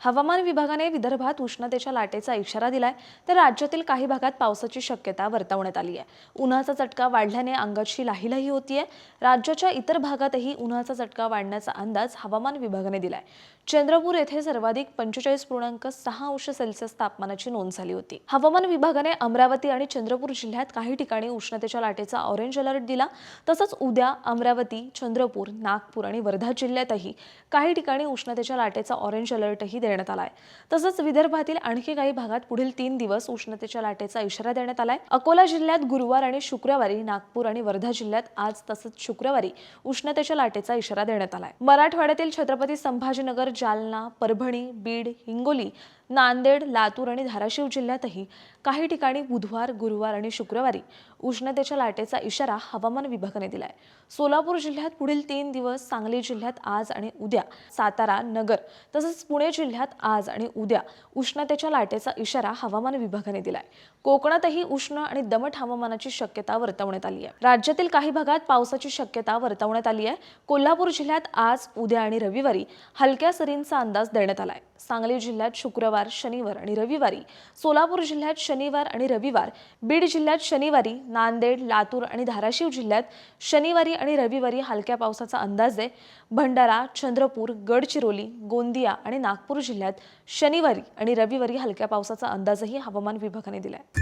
हवामान विभागाने विदर्भात उष्णतेच्या लाटेचा इशारा दिलाय तर राज्यातील काही भागात पावसाची शक्यता वर्तवण्यात आली आहे. उन्हाचा चटका वाढल्याने अंगाची लाहीलाही होतीये. राज्याच्या इतर भागातही उन्हाचा चटका वाढण्याचा अंदाज हवामान विभागाने दिलाय. चंद्रपूर येथे सर्वाधिक पंचेचाळीस पूर्णांक सहा अंश सेल्सिअस तापमानाची नोंद झाली होती. हवामान विभागाने अमरावती आणि चंद्रपूर जिल्ह्यात काही ठिकाणी उष्णतेच्या लाटेचा ऑरेंज अलर्ट दिला. तसंच उद्या अमरावती चंद्रपूर नागपूर आणि वर्धा जिल्ह्यातही काही ठिकाणी उष्णतेच्या लाटेचा ऑरेंज अलर्टही देण्यात आलाय. तसंच विदर्भातील आणखी काही भागात पुढील तीन दिवस उष्णतेच्या लाटेचा इशारा देण्यात आलाय. अकोला जिल्ह्यात गुरुवार आणि शुक्रवारी नागपूर आणि वर्धा जिल्ह्यात आज तसंच शुक्रवारी उष्णतेच्या लाटेचा इशारा देण्यात आलाय. मराठवाड्यातील छत्रपती संभाजीनगर जालना परभणी बीड हिंगोली नांदेड लातूर आणि धाराशिव जिल्ह्यातही काही ठिकाणी बुधवार गुरुवार आणि शुक्रवारी उष्णतेच्या लाटेचा इशारा हवामान विभागाने दिलाय. सोलापूर जिल्ह्यात पुढील तीन दिवस सांगली जिल्ह्यात आज आणि उद्या सातारा नगर तसंच पुणे जिल्ह्यात आज आणि उद्या उष्णतेच्या लाटेचा इशारा हवामान विभागाने दिलाय. कोकणातही उष्ण आणि दमट हवामानाची शक्यता वर्तवण्यात आली आहे. राज्यातील काही भागात पावसाची शक्यता वर्तवण्यात आली आहे. कोल्हापूर जिल्ह्यात आज उद्या आणि रविवारी हलक्या सरींचा अंदाज देण्यात आलाय. सांगली जिल्ह्यात शुक्रवार शनिवार आणि रविवारी. सोलापूर जिल्ह्यात शनिवार आणि रविवार बीड जिल्ह्यात शनिवारी नांदेड लातूर आणि धाराशिव जिल्ह्यात शनिवारी आणि रविवारी हलक्या पावसाचा अंदाज आहे. भंडारा चंद्रपूर गडचिरोली गोंदिया आणि नागपूर जिल्ह्यात शनिवारी आणि रविवारी हलक्या पावसाचा अंदाजही हवामान विभागाने दिलाय.